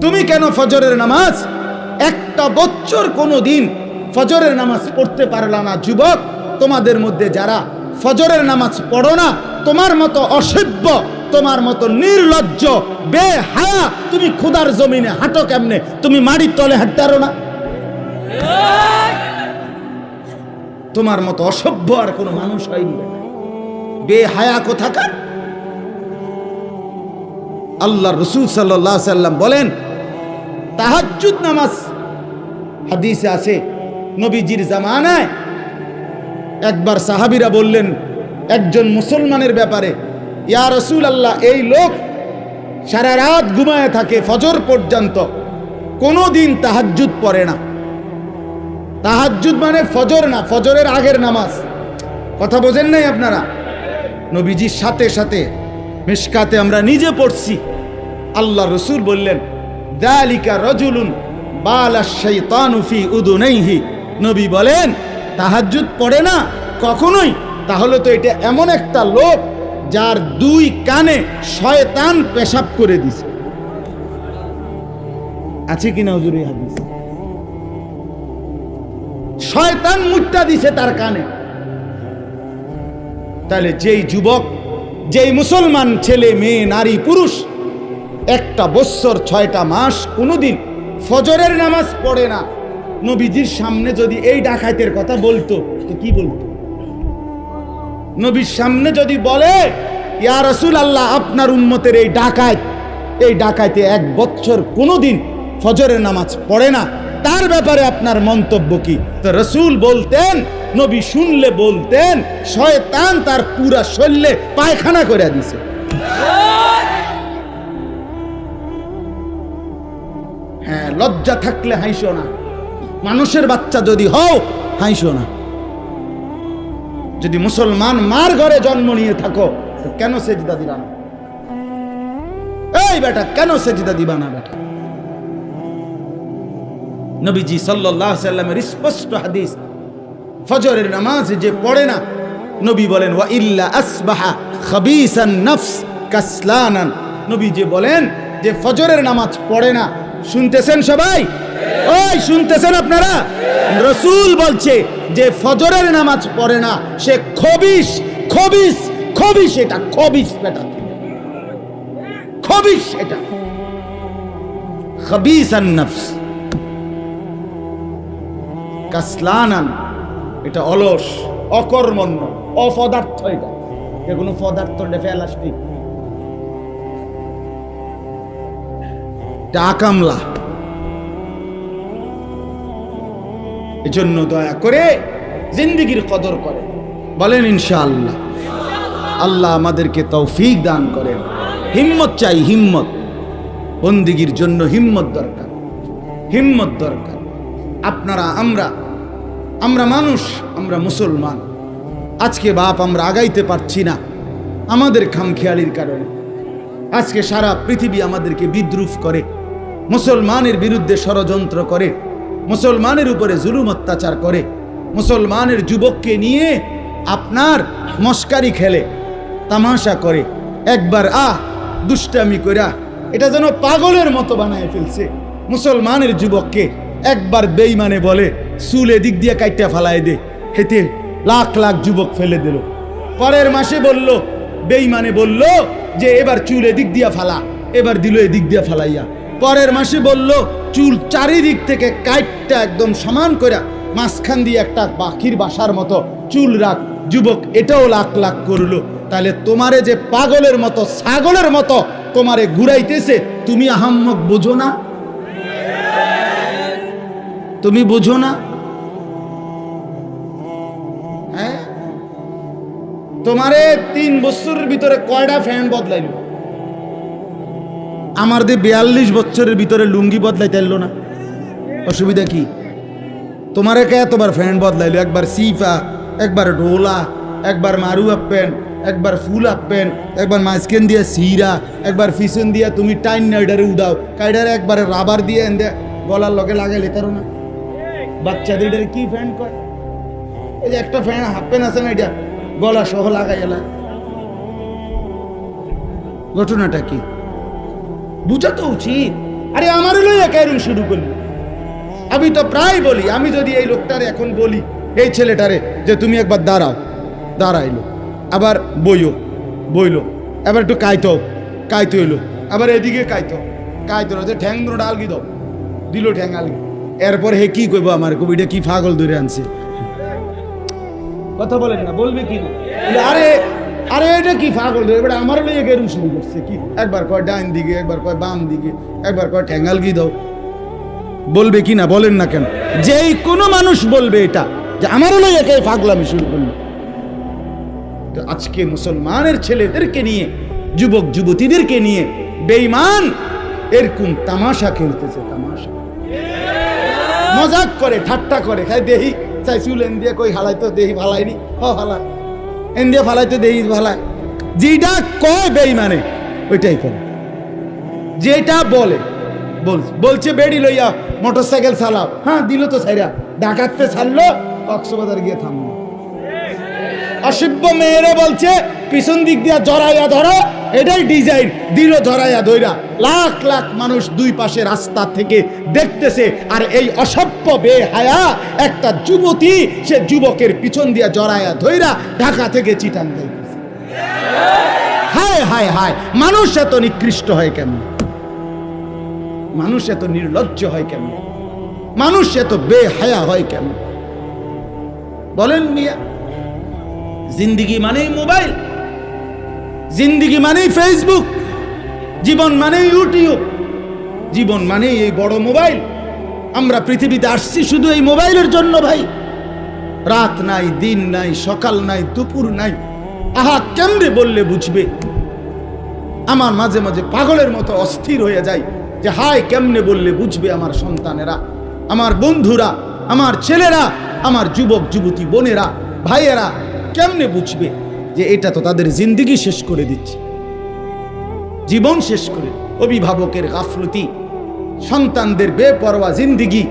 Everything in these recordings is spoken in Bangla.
তুমি কেন ফজরের নামাজ? একটা বছর কোনো দিন ফজরের নামাজ পড়তে পারলা না, যুবক। তোমাদের মধ্যে যারা ফজরের নামাজ পড়ো না, তোমার মতো অসভ্য, তোমার মতো নির্লজ্জ, বেহায়া, তুমি ক্ষুদার জমিনে হাঁটো কেমনে? তুমি মাটির তলে হাঁটতে না? তোমার মতো অসভ্য আর কোনো মানুষ হয়নি। বেহায়া কোথাকার? আল্লাহ রসুল সাল্লাহ সাল্লাম বলেন, তাহাজ্জুদ নামাজ হাদিসে আছে, নবীজির জামানায়। একবার সাহাবিরা বললেন, একজন মুসলমানের ব্যাপারে, ইয়া রসুল আল্লাহ এই লোক সারা রাত ঘুমায় থাকে ফজর পর্যন্ত কোনো দিন তাহাজ্জুদ পড়ে না। তাহাজ্জুদ মানে ফজর না, ফজরের আগের নামাজ। কথা বোঝেন নাই আপনারা? নবীজির সাথে সাথে মিশকাতে আমরা নিজে পড়ছি। আল্লাহ রসুল বললেন, দালিকা রজুলুন বালা শাইতানু ফি উদুনাইহি। নবী বলেন, তাহাজ্জুদ পড়ে না কখনোই? তাহলে তো এটা এমন একটা লোক যার দুই কানে শয়তান পেশাব করে দিছে। আছে কিনা হাদিস? শয়তান মুট্টা দিছে তার কানে। তাহলে যেই যুবক যেই মুসলমান ছেলে, মেয়ে, নারী, পুরুষ, একটা বৎসর, ছয়টা মাস কোনোদিন ফজরের নামাজ পড়ে না। নবীজির সামনে যদি এই ডাকাতের কথা বলতো, তো কি বলতো? নবীর সামনে যদি বলে, ইয়া রসুল আল্লাহ আপনার উন্মতের এই ডাকাত, এই ডাকাইতে এক বছর কোনোদিন ফজরের নামাজ পড়ে না। তার ব্যাপারে আপনার মন্তব্য কি? তো রসুল বলতেন নবী শুনলে বলতেন, শয়তান তার পুরা শরীরে পায়খানা করে দিছে। হ্যাঁ লজ্জা থাকলে হাইসো না। মানুষের বাচ্চা যদি হও হাইসো না। যদি মুসলমান মার ঘরে জন্ম নিয়ে থাকো কেন সেজদা দিবা না? এই বেটা, কেন সেজদা দিবা না বেটা? নবীজি আলাইহি সাল্লামের স্পষ্ট হাদিস ফজরের নামাজ যে পড়ে না, নবী বলেন, ওয়া ইল্লা আসবাহা খাবিসান নফস কাসলানান। নবী যে বলেন যে ফজরের নামাজ পড়ে না, শুনতেছেন সবাই? ওই, শুনতেছেন আপনারা? রসুল বলছে যে ফজরের নামাজ পড়ে না, সে খবিস খবিস খবিস এটা খবিস বেটা খবিস এটা। খবিসান নফস কাসলানান। এটা অলস, অকর্মণ্য, অপদার্থ এটা। এ কোনো পদার্থ নেই এটা আকামলা। এজন্য দয়া করে জিন্দিগির কদর করে। বলেন, ইনশাআল্লাহ। আল্লাহ আমাদেরকে তৌফিক দান করেন। হিম্মত চাই, হিম্মত। বন্দিগির জন্য হিম্মত দরকার। হিম্মত দরকার। আপনারা, আমরা আমরা মানুষ, আমরা মুসলমান। আজকে বাপ আমরা আগাইতে পারছি না, আমাদের খামখেয়ালির কারণে। আজকে সারা পৃথিবী আমাদেরকে বিদ্রুপ করে, মুসলমানের বিরুদ্ধে ষড়যন্ত্র করে, মুসলমানের উপরে জুলুম অত্যাচার করে, মুসলমানের যুবককে নিয়ে আপনার মস্কারি খেলে, তামাশা করে, একবার আহ, দুষ্টামি কইরা এটা যেন পাগলের মতো বানায় ফেলছে। মুসলমানের যুবককে একবার বেইমানে বলে চুল এদিক দিয়ে কাইটা ফালায় দে। হেতে লাখ লাখ যুবক ফেলে দিল। পরের মাসে বলল বেইমানে বলল যে এবার চুল এদিক দিয়া ফালা, এবার দিল এদিক দিয়া ফালাইয়া। পরের মাসে বলল, চুল চারিদিক থেকে কাইটটা একদম সমান কইরা মাঝখান দিয়ে একটা পাখির বাসার মতো চুল রাখ। যুবক এটাও লাখ লাখ করল। তাহলে তোমারে যে পাগলের মতো, ছাগলের মতো তোমারে ঘুরাইতেছে, তুমি আহাম্মক বোঝো না। তুমি বুঝো না? হ্যাঁ? তোমারে তিন বছরের ভিতরে কয়টা ফ্যান বদলাইল? আমার দিয়ে বিয়াল্লিশ বছরের ভিতরে লুঙ্গি বদলাইতে এলো না। অসুবিধা কি? তোমারে কে এতবার ফ্যান বদলাইলো? একবার সিফা, একবার ঢোলা, একবার মারু আপেন, একবার ফুল আপেন, একবার মাঝখান দিয়ে সিরা, একবার ফিসন দিয়া তুমি টাইন নাইডারে উদাও, কাইডারে একবারে রাবার দিয়ে এনে গলার লগে লাগাইলে তারো না। বাচ্চাদের এটারে কি ফ্যান কয়? এই যে একটা ফ্যান হাফ প্যান্ট আছে না এটা? গলা সহ লাগাই এলা। ঘটনাটা কি? বুঝা তো উচিত। আরে আমারও লই একা শুরু করলি। আমি তো প্রায় বলি, আমি যদি এই লোকটারে এখন বলি, এই ছেলেটারে, যে তুমি একবার দাঁড়াও, দাঁড়াইলো। আবার বইও, বইলো। এবার একটু কাইতো কাইতো এলো আবার এদিকে কাইতো কাইতো যে ঠ্যাং দুটো ডালগি দাও। দিল ঠ্যাং আলগি। এরপর হে কি কইবো আমার কবিটা কি পাগল ধরে আনছে? কথা বলেন না, বলবে কি আরে আরে, এটা কি পাগল ধরে? এবার আমার লইয়ে গেরু শুরু করছে? কি? একবার কয় ডাইন দিকে, একবার কয় বাম দিকে, একবার কয় ঠ্যাঙ্গাল গি দাও? বলবে কি না? বলেন না কেন? যেই কোনো মানুষ বলবে এটা, যে আমারও লইয়ে একে পাগলামি শুরু করল। তো আজকে মুসলমানের ছেলেদেরকে নিয়ে, যুবক যুবতীদেরকে নিয়ে বেঈমান এরকম তামাশা খেলতেছে, তামাশা। মজাক করে, ঠাট্টা করে খাই দেহি। চাইছুল এন দিয়ে কই হালাই তো দেহি ভালাইনি। হ হালাই এন দিয়ে ফালাই তো দেহি ভালাই যেটা কয় বেঈমানে ওইটাই করে। যেটা বলে, বল, বলছে বেড়ি লইয়া মোটর সাইকেল চালাও। হ্যাঁ দিল তো সাইরা ডাকাতে ছাড়লো, কক্সবাজার গিয়ে থামলো। অসভ্য মেয়েরে বলছে, পিছন দিক দিয়া জড়াইয়া ধরো এটাই ডিজাইন দিল জড়াইয়া ধইরা লাখ লাখ মানুষ দুই পাশে রাস্তা থেকে দেখতেছে আর এই অসভ্য বেহায়া একটা যুবতী, সে যুবকের পিছন দিয়া জড়াইয়া ধইরা ঢাকা থেকে চিটান যাইতেছে। হায় হায় হায়, মানুষ এত নিকৃষ্ট হয় কেন মানুষ এত নির্লজ্জ হয় কেন মানুষ এত বেহায়া হয় কেন বলেন মিয়া, জিন্দিগি মানেই মোবাইল। জিন্দিগি মানেই ফেসবুক জীবন মানেই ইউটিউব জীবন মানেই এই বড় মোবাইল। আমরা পৃথিবীতে আসছি শুধু এই মোবাইলের জন্য ভাই। রাত নাই, দিন নাই, সকাল নাই, দুপুর নাই। আহা কেমনে বললে বুঝবে? আমার মাঝে মাঝে পাগলের মতো অস্থির হয়ে যায় যে, হায়, কেমনে বললে বুঝবে আমার সন্তানেরা, আমার বন্ধুরা, আমার ছেলেরা, আমার যুবক যুবতী বোনেরা, ভাইয়েরা, কেমনে বুঝবে? যে এটা তো তাদের জিন্দিগি শেষ করে দিচ্ছে। জীবন শেষ করে। অভিভাবকের গাফলতি, সন্তানদের বেপরোয়া জিন্দিগি,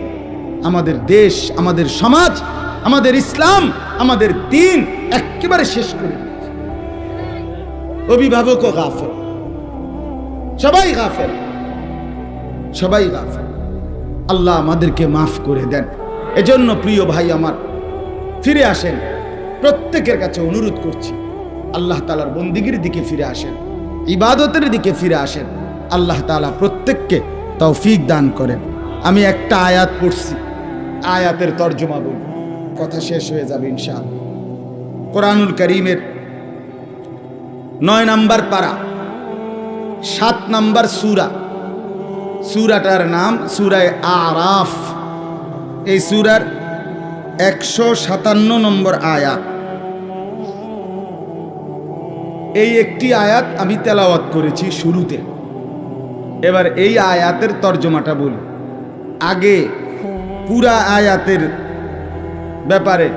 আমাদের দেশ, আমাদের সমাজ, আমাদের ইসলাম, আমাদের দিন একেবারে শেষ করে দিচ্ছে। অভিভাবকও গাফল। সবাই গাফেল। সবাই গাফেল। আল্লাহ আমাদেরকে মাফ করে দেন। এজন্য প্রিয় ভাই আমার, ফিরে আসেন। প্রত্যেকের কাছে অনুরোধ করছি। আল্লাহ তালার বন্দিগির দিকে ফিরে আসেন, ইবাদতের দিকে ফিরে আসেন, আল্লাহ তালা প্রত্যেককে তৌফিক দান করেন। আমি একটা আয়াত পড়ছি, আয়াতের তর্জমা বলি, কথা শেষ হয়ে যাবে ইনশাআল্লাহ। কোরআনুল করিমের নয় নাম্বার পারা, সাত নাম্বার সুরা, সুরাটার নাম সুরায় আরাফ। এই সুরার একশো সাতান্ন নম্বর আয়াত। এই একটি আয়াত আমি তেলাওয়াত করেছি শুরুতে। এবার এই আয়াতের তর্জমাটা বলি। আগে পুরা আয়াতের ব্যাপারে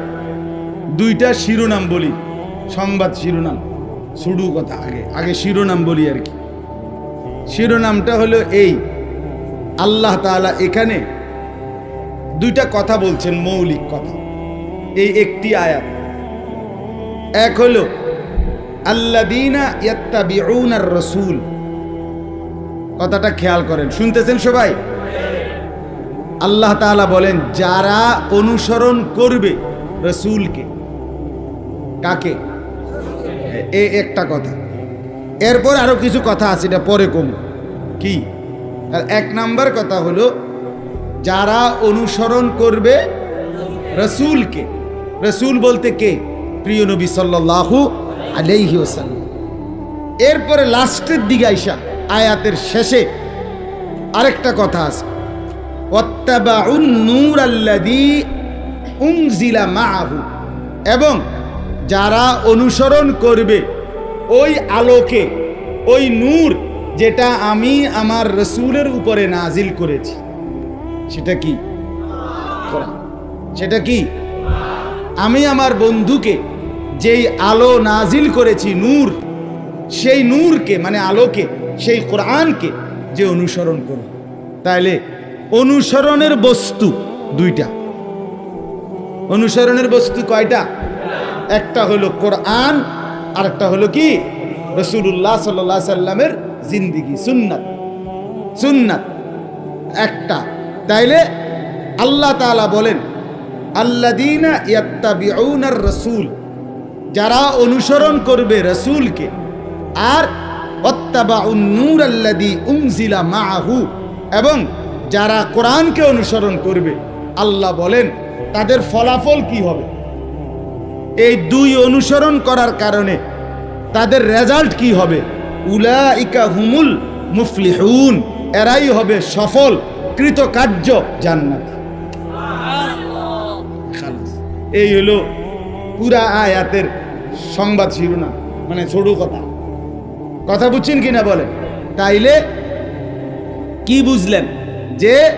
দুইটা শিরোনাম বলি, সংবাদ শিরোনাম, শুরু কথা আগে আগে শিরোনাম বলি আর কি। শিরোনামটা হলো এই, আল্লাহ তাআলা এখানে দুইটা কথা বলছেন, মৌলিক কথা। এই একটি আয়াত। এক হলো রসুল। কথাটা খেয়াল করেন, শুনতেছেন সবাই? আল্লাহ তাআলা বলেন, যারা অনুসরণ করবে রসুলকে, কাকে? এ একটা কথা। এরপর আরও কিছু কথা আছে, এটা পরে কম। কি? এক নাম্বার কথা হলো, যারা অনুসরণ করবে রসুলকে, রসুল বলতে কে? প্রিয় নবী সাল্লাল্লাহু আলাইহি ওয়াসাল্লাম। এরপরে লাস্টের দিকে আইসা, আয়াতের শেষে আরেকটা কথা আছে। নূর আল্লাযী উনজিলা মাআহু। এবং যারা অনুসরণ করবে ওই আলোকে, ওই নূর যেটা আমি আমার রসুলের উপরে নাজিল করেছি। সেটা কি। সেটা কি? আমি আমার বন্ধুকে যেই আলো নাজিল করেছি নূর, সেই নূরকে মানে আলোকে, সেই কোরআনকে যে অনুসরণ করবে তাইলে অনুসরণের বস্তু দুইটা। অনুসরণের বস্তু কয়টা? একটা হলো কোরআন আর একটা হলো কি? রসুল্লাহ সাল্লাহ সাল্লামের জিন্দিগি, সুন্নাত। সুন্নাত একটা। তাইলে আল্লাহ তাআলা বলেন আল্লাদিনা ইয়াত্তাবিউনার রসুল যারা অনুসরণ করবে রসুলকে, আর নূর আল্লাদি উনজিলা মাআহু, এবং যারা কোরআনকে অনুসরণ করবে, আল্লাহ বলেন, তাদের ফলাফল কি হবে? এই দুই অনুসরণ করার কারণে তাদের রেজাল্ট কি হবে? উলাইকা হুমুল মুফলিহুন, এরাই হবে সফল কৃতকার্য জান্নাত। এই হলো পুরা আয়াতের সংবাদ শিরোনাম মানে ছোট কথা। কথা বুঝছেন কিনা বলেন? তাইলে কি বুঝলেন? যে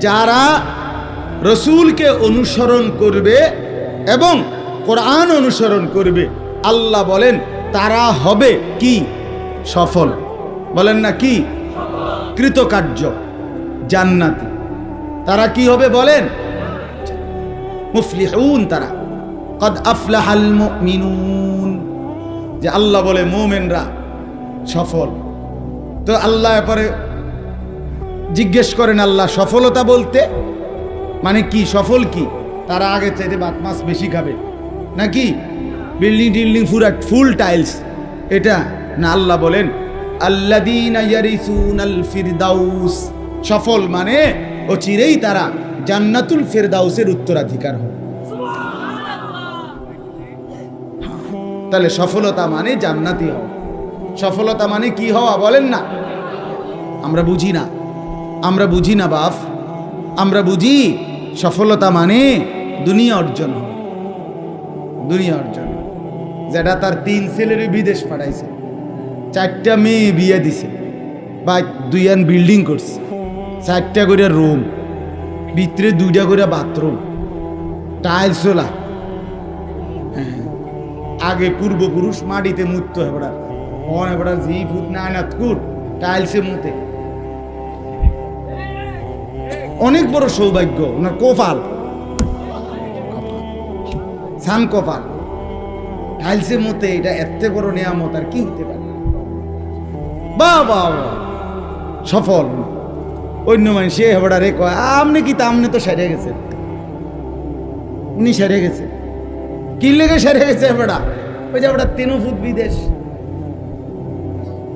যারা রসুলকে অনুসরণ করবে এবং কোরআন অনুসরণ করবে, আল্লাহ বলেন, তারা হবে কি? সফল। বলেন না কি? কৃতকার্য, জান্নাতি। তারা কি হবে বলেন? মুফলিহুন তারা। কদ আফলাহাল মুমিনুন। যে আল্লাহ বলে মোমেনরা সফল। তো আল্লাহ পরে জিজ্ঞেস করেন, আল্লাহ সফলতা বলতে মানে কি? সফল কি? তারা আগে চাইতে ভাত মাছ বেশি খাবে। নাকি? বিল্ডিং টিল্ডিং পুরা ফুল টাইলস। এটা না আল্লাহ বলেন ফিরদাউস। সফল মানে ও চিরেই তারা জান্নাতুল ফেরদাউসের উত্তরাধিকার হবে। তাহলে সফলতা মানে জান্নাতি হওয়া। সফলতা মানে কি হওয়া বলেন না? আমরা বুঝি না। আমরা বুঝি না বাপ। আমরা বুঝি সফলতা মানে দুনিয়া অর্জন হওয়া। দুনিয়া অর্জন যেটা তার তিন ছেলের বিদেশ পাঠাইছে। চারটা মেয়ে বিয়ে দিছে। বা দুইয়ান বিল্ডিং করছে। চারটা করে রুম ভিতরে দুইটা করে বাথরুম টাইলস ওলা আগে পূর্বপুরুষ মাটিতে মুত্ত হেবড়া কন হেবড়া জি ফুট না না টাইলসে মুতে। অনেক বড় সৌভাগ্য, ওনার কোপাল। সান কপাল। টাইলসে মতে, এটা এত বড় নিয়ামত, আর কি হতে পারে? বা বা। সফল। অন্য মানুষে হেবড়া রে কয় আপনি কি তা, আমনে তো সেরে গেছে। উনি সেরে গেছে। কি লেগে সেরে গেছে হেবড়া ওই যে ফুট বিদেশ।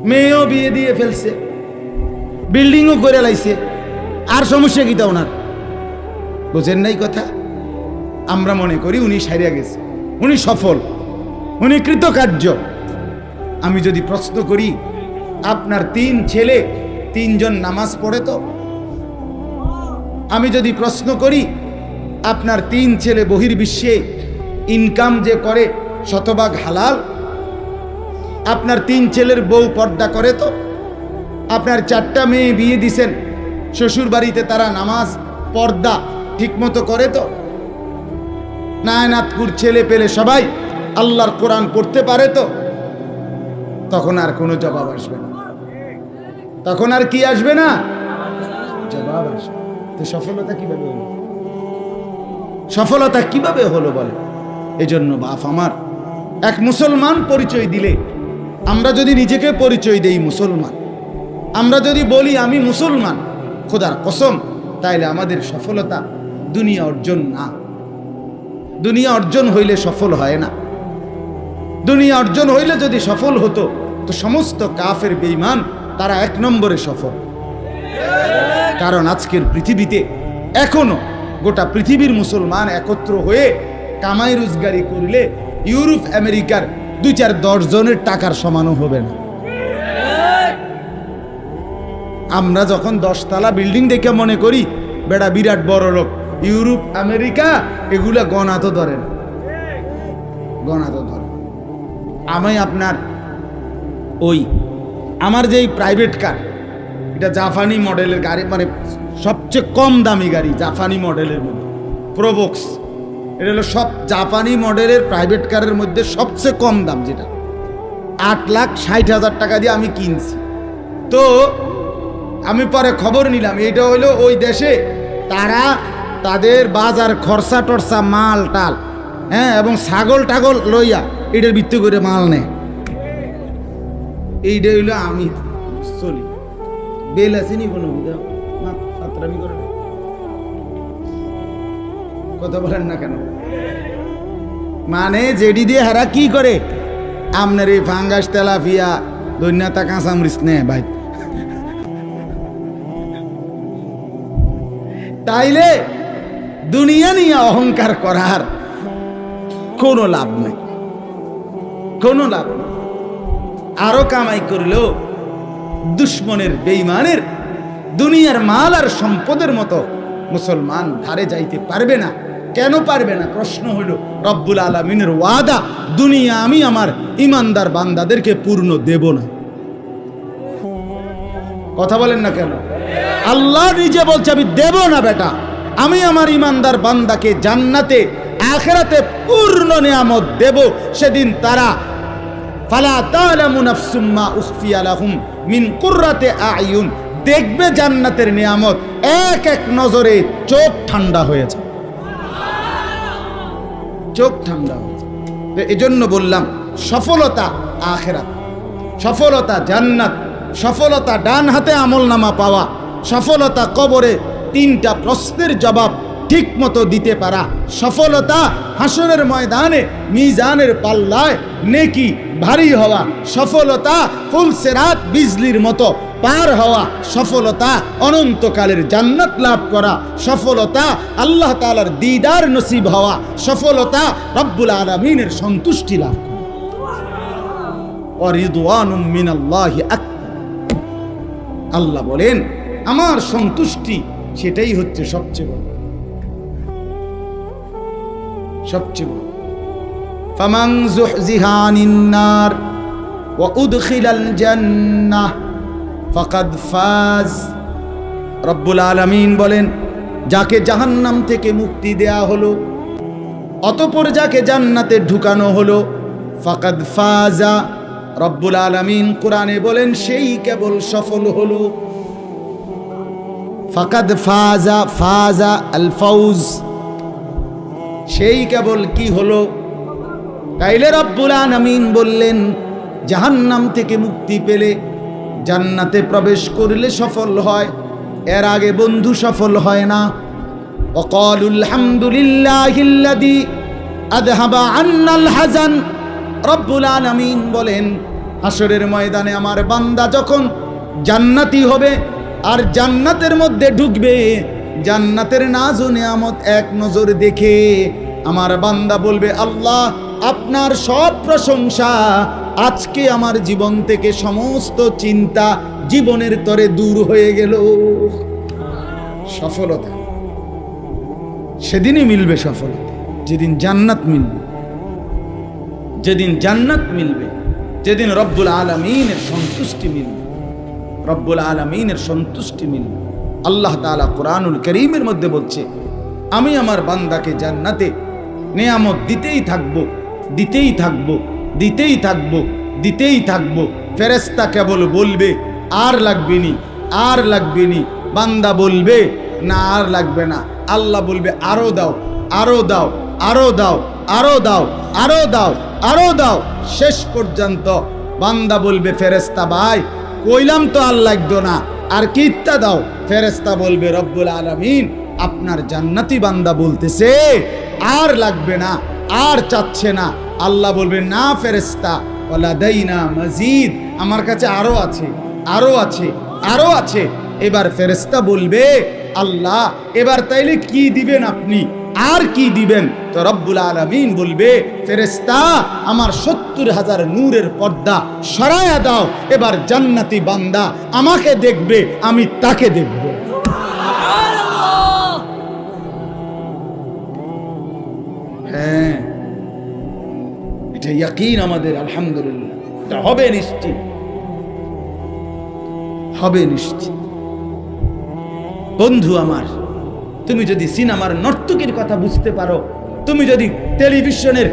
মেয়েও বিয়ে দিয়ে ফেলছে। বিল্ডিংও করে লাইছে। আর সমস্যা কি তা ওনার? বোঝেন নাই কথা? আমরা মনে করি উনি সারিয়া গেছে। উনি সফল। উনি কৃতকার্য। আমি যদি প্রশ্ন করি, আপনার তিন ছেলে, তিনজন নামাজ পড়ে তো? আমি যদি প্রশ্ন করি, আপনার তিন ছেলে বহির্বিশ্বে ইনকাম যে করে শতভাগ হালাল, আপনার তিন ছেলের বউ পর্দা করে তো, আপনার চারটা মেয়ে বিয়ে দিছেন শ্বশুর বাড়িতে তারা নামাজ, পর্দা ঠিকমতো করে তো। নায়নাথপুর ছেলে পেলে সবাই আল্লাহর কোরআন পড়তে পারে তো। তখন আর কোনো জবাব আসবে না। তখন আর কি আসবে না? জবাব আসবে। তো সফলতা কীভাবে হলো? সফলতা কীভাবে হলো বলে এই জন্য বাপ আমার, এক মুসলমান পরিচয় দিলে, আমরা যদি নিজেকে পরিচয় দেই মুসলমান, আমরা যদি বলি আমি মুসলমান, খোদার কসম, তাইলে আমাদের সফলতা দুনিয়া অর্জন না। দুনিয়া অর্জন হইলে সফল হয় না। দুনিয়া অর্জন হইলে যদি সফল হতো, তো সমস্ত কাফের বেইমান তারা এক নম্বরে সফল। কারণ আজকের পৃথিবীতে এখনও গোটা পৃথিবীর মুসলমান একত্র হয়ে কামাই রোজগারি করলে ইউরোপ, আমেরিকার দুই চার দশ জনের টাকার সমানও হবে না। আমরা যখন দশতলা বিল্ডিং দেখে মনে করি বেড়া বিরাট বড় লোক, ইউরোপ, আমেরিকা, এগুলা গণা তো ধরেন গণা তো ধরে। আমি আপনার ওই, আমার যেই প্রাইভেট কার এটা জাপানি মডেলের গাড়ি মানে সবচেয়ে কম দামি গাড়ি, জাফানি মডেলের মধ্যে প্রোবক্স এটা হলো সব জাপানি মডেলের প্রাইভেট কারের মধ্যে সবচেয়ে কম দাম যেটা। আট লাখ ষাট হাজার টাকা দিয়ে আমি কিনছি। তো আমি পরে খবর নিলাম এটা হলো ওই দেশে তারা তাদের বাজার খরচা টরচা মাল টাল হ্যাঁ এবং ছাগল টাগল লইয়া এটার ভিত্তি করে মাল নেয়। এইটা হইল আমি চলি বেল আসেনি কোনো? ফাতরামি করে। কথা বলেন না কেন? মানে জেডি দিয়ে হারা কি করে? আপনার এই ফাঙ্গাস তেলাফিয়া, দৈন্যতা কাঁচামরিচ নে ভাই। তাইলে দুনিয়া নিয়ে অহংকার করার কোনো লাভ নেই। কোনো লাভ নেই। আরও কামাই করলেও দুশ্মনের বেইমানের দুনিয়ার মাল আর সম্পদের মতো মুসলমান ধারে যাইতে পারবে না। কেন পারবে না? প্রশ্ন হলো, রব্বুল আলমিনের ওয়াদা দুনিয়া আমি আমার ইমানদার বান্দাদেরকে পূর্ণ দেব না। কথা বলেন না কেন? আল্লাহ নিজে বলছে, আমি দেব না বেটা। আমি আমার ইমানদার বান্দাকে জান্নাতে, আখেরাতে পূর্ণ নিয়ামত দেব। সেদিন তারা, ফালা তালামু মিন কুররাতে দেখবে জান্নাতের নিয়ামত এক এক নজরে চোখ ঠান্ডা হয়ে যায়। চোখ ঠান্ডা হয়ে এজন্য বললাম, সফলতা আখেরাত, সফলতা জান্নাত, সফলতা ডান হাতে আমল নামা পাওয়া, সফলতা কবরে তিনটা প্রশ্নের জবাব ঠিক মতো দিতে পারা, সফলতা হাসরের ময়দানে, মিজানের পাল্লায় নেকি ভারী হওয়া, সফলতা ফুলসেরাত বিজলির মতো পার হওয়া সফলতা অনন্তকালের জান্নাত লাভ করা সফলতা আল্লাহ তাআলার দিদার নসিব হওয়া সফলতা রব্বুল আলমিনের সন্তুষ্টি লাভ করা। আল্লাহ বলেন আমার সন্তুষ্টি সেটাই হচ্ছে সবচেয়ে বড়। সবচেয়ে বড়। ফামান যুহজিহানিন নার ওয়া উদখিলাল জান্নাহ। ফাকাদ ফাজ। রব্বুল আলামিন বলেন, যাকে জাহান্নাম থেকে মুক্তি দেয়া হলো, অতপর যাকে জান্নাতে ঢুকানো হলো, ফাকাদ ফাজা। রব্বুল আলামিন কোরআনে বলেন, সেই কেবল সফল হলো। ফাকাদ ফাজা ফাজা আল ফাউজ। সেই কেবল কি হলো? তাইলে রব্বুল আলামিন বললেন, জাহান্নাম থেকে মুক্তি পেলে জান্নাতে প্রবেশ করলে সফল হয়, এর আগে বন্ধু সফল হয় না। অকলুল হামদুলিল্লাহিল্লাদি আদহাবা আন্নাল হাজান রব্বুল আলামিন বলেন হাসরের ময়দানে আমার বান্দা যখন জান্নাতি হবে আর জান্নাতের মধ্যে ঢুকবে, জান্নাতের নাজ নিয়ামত এক নজর দেখে আমার বান্দা বলবে, আল্লাহ, আপনার সব প্রশংসা আজকে আমার জীবন থেকে সমস্ত চিন্তা জীবনের তরে দূর হয়ে গেল। সফলতা। সেদিনই মিলবে সফলতা। যেদিন জান্নাত মিলবে। যেদিন জান্নাত মিলবে। যেদিন রব্বুল আলমিনের সন্তুষ্টি মিলবে। রব্বুল আলমিনের সন্তুষ্টি মিলবে। আল্লাহ তাআলা কোরআনুল করিমের মধ্যে বলছে, আমি আমার বান্দাকে জান্নাতে নেয়ামত দিতেই থাকব দিতেই থাকব। দিতেই থাকব দিতেই থাকব। ফেরেস্তা কেবল বলবে, আর লাগবে নি, আর লাগবে নি। বান্দা বলবে, না, আর লাগবে না। আল্লাহ বলবে, আরও দাও আরও দাও আরও দাও আরও দাও আরও দাও আরও দাও। শেষ পর্যন্ত বান্দা বলবে ফেরেস্তা ভাই, কইলাম তো আর লাগতো না, আর কিত্তা দাও। ফেরেস্তা বলবে, রব্বুল আলামিন, আপনার জান্নাতি বান্দা বলতেছে, আর লাগবে না, আর চাচ্ছে না। আল্লাহ বলবে না ফেরেস্তা ওলা না মজিদ। আমার কাছে আরও আছে আরও আছে আরও আছে। এবার ফেরেস্তা বলবে আল্লাহ এবার তাইলে কি দিবেন আপনি? আর কি দিবেন? তো রব্বুল আলমিন বলবে ফেরেস্তা আমার সত্তর হাজার নূরের পর্দা সরায়া দাও এবার জান্নাতি বান্দা আমাকে দেখবে আমি তাকে দেখব। হ্যাঁ। এটা ইয়াকিন আমাদের, আলহামদুলিল্লাহ। হবে নিশ্চিত। হবে নিশ্চিত। বন্ধু আমার, তুমি যদি সিনেমার নর্তকীর কথা বুঝতে পারো, তুমি যদি টেলিভিশনের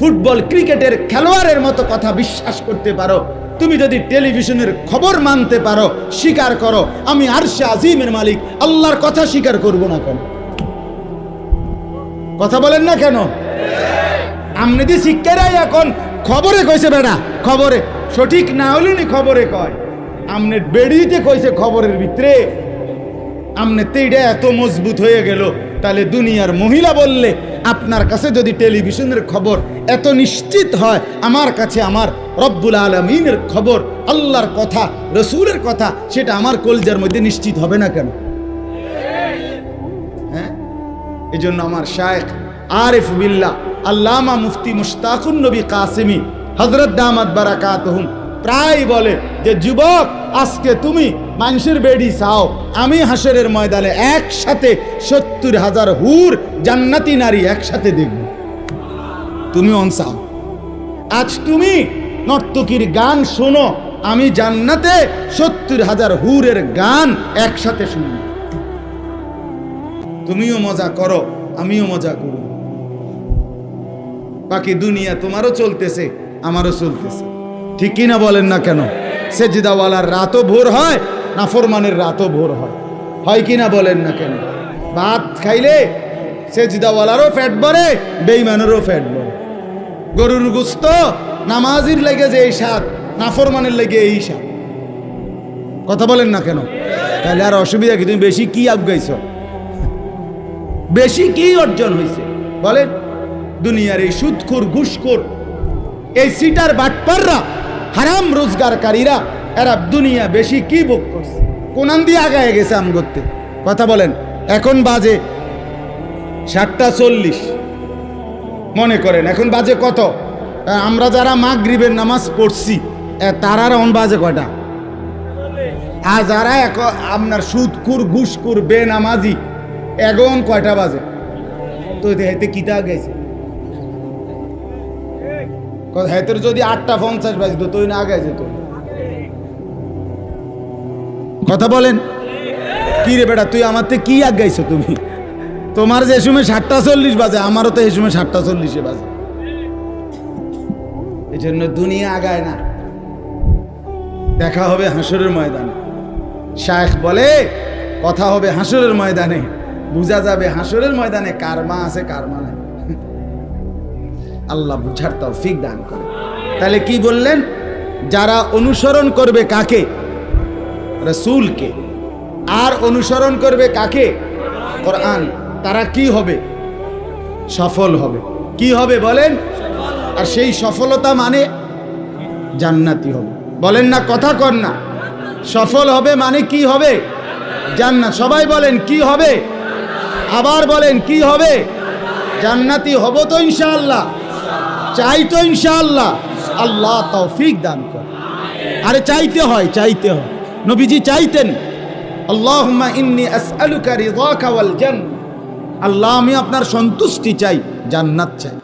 ফুটবল ক্রিকেটের খেলোয়াড়ের মতো কথা বিশ্বাস করতে পারো, তুমি যদি টেলিভিশনের খবর মানতে পারো, স্বীকার করো, আমি আরশে আজিমের মালিক, আল্লাহর কথা স্বীকার করব না কেন? কথা বলেন না কেন? আমনে দি শিক্ষারাই এখন খবরে কইছে বেড়া খবরে। সঠিক না হলে নি খবরে কয়। আমনে বেড়িতে কইছে খবরের ভিতরে। আমনে তেইটা এত মজবুত হয়ে গেল, তাহলে দুনিয়ার মহিলা বললে আপনার কাছে যদি টেলিভিশনের খবর এত নিশ্চিত হয়, আমার কাছে আমার রব্বুল আলমিনের খবর, আল্লাহর কথা, রসুলের কথা, সেটা আমার কলজার মধ্যে নিশ্চিত হবে না কেন? হ্যাঁ? এই জন্য আমার শায়েখ আরিফ বিল্লাহ আল্লামা মুফতি মুশতাকুন নবী কাসিমি হজরত দামাত বারাকাতহুম, প্রায় বলে যে, যুবক, আজকে তুমি মানুষের বেডি চাও। আমি হাসরের ময়দানে একসাথে সত্তর হাজার হুর জান্নাতি নারী একসাথে দেখব। তুমি অন চাও। আজ তুমি নর্তকীর গান শোনো, আমি জান্নাতে সত্তর হাজার হুরের গান একসাথে শুনব। তুমিও মজা করো, আমিও মজা করব। বাকি দুনিয়া তোমারও চলতেছে, আমারও চলতেছে। ঠিক কিনা বলেন না কেন? সেজিদাওয়ালার রাতও ভোর হয়, নাফরমানের রাতও ভোর হয়। হয় কিনা বলেন না কেন? ভাত খাইলে সেজিদাওয়ালারও ফ্যাট বাড়ে বেইমানেরও ফ্যাট বাড়ে। গরুর গুস্ত নামাজির লেগে যে এই স্বাদ, নাফরমানের লেগে এই স্বাদ। কথা বলেন না কেন? তাহলে আর অসুবিধা কি? তুমি বেশি কি আগাইছো বেশি কি অর্জন হয়েছে বলেন। দুনিয়ার এই সুদখোর ঘুষখোর, এই সিটার বাটপাররা, হারাম রোজগারকারীরা, এরা দুনিয়া বেশি কি ভোগ করছে? কোনান দিয়ে আগায় গেছে আম করতে কথা বলেন, এখন বাজে সাতটা চল্লিশ। মনে করেন, এখন বাজে কত? আমরা যারা মাগরিবের নামাজ পড়ছি তারার অন বাজে কয়টা? আর যারা এক, আপনার সুদকুর ঘুষকুর বেনামাজি, এগন কয়টা বাজে? তো হেতে কিতা গেছে। হেতের যদি আটটা পঞ্চাশ বাজতো তুই না আগে যেত। কথা বলেন? কি রে বেটা, তুই আমার কি আগাইছো তুমি? তোমার যে সময় সাতটা চল্লিশ বাজে, আমারও তো এই সময় সাতটা চল্লিশে বাজে। এই জন্য দুনিয়া আগায় না। দেখা হবে হাসরের ময়দানে। শায়েখ বলে, কথা হবে হাসরের ময়দানে। বোঝা যাবে হাসরের ময়দানে কার মা আছে, কার মা নাই। আল্লাহ বুঝার তৌফিক দান করে। তাহলে কি বললেন? যারা অনুসরণ করবে কাকে? রসুলকে। আর অনুসরণ করবে কাকে? কোরআন। তারা কি হবে? সফল হবে। কি হবে বলেন? আর সেই সফলতা মানে জান্নাতি হবে। বলেন না, কথা কর না। সফল হবে মানে কি হবে? জান্নাত। সবাই বলেন, কি হবে? আবার বলেন, কি হবে? জান্নাতি হব তো ইনশাআল্লাহ। চাই তো ইনশাআল্লাহ। আল্লাহ তৌফিক দান কর আরে চাইতে হয় চাইতে হয়। নবীজি চাইতেন, আল্লাহুম্মা ইন্নী আসআলুকা রিদাকা ওয়াল জান্নাহ। আল্লাহ, আমি আপনার সন্তুষ্টি চাই, জান্নাত চাই।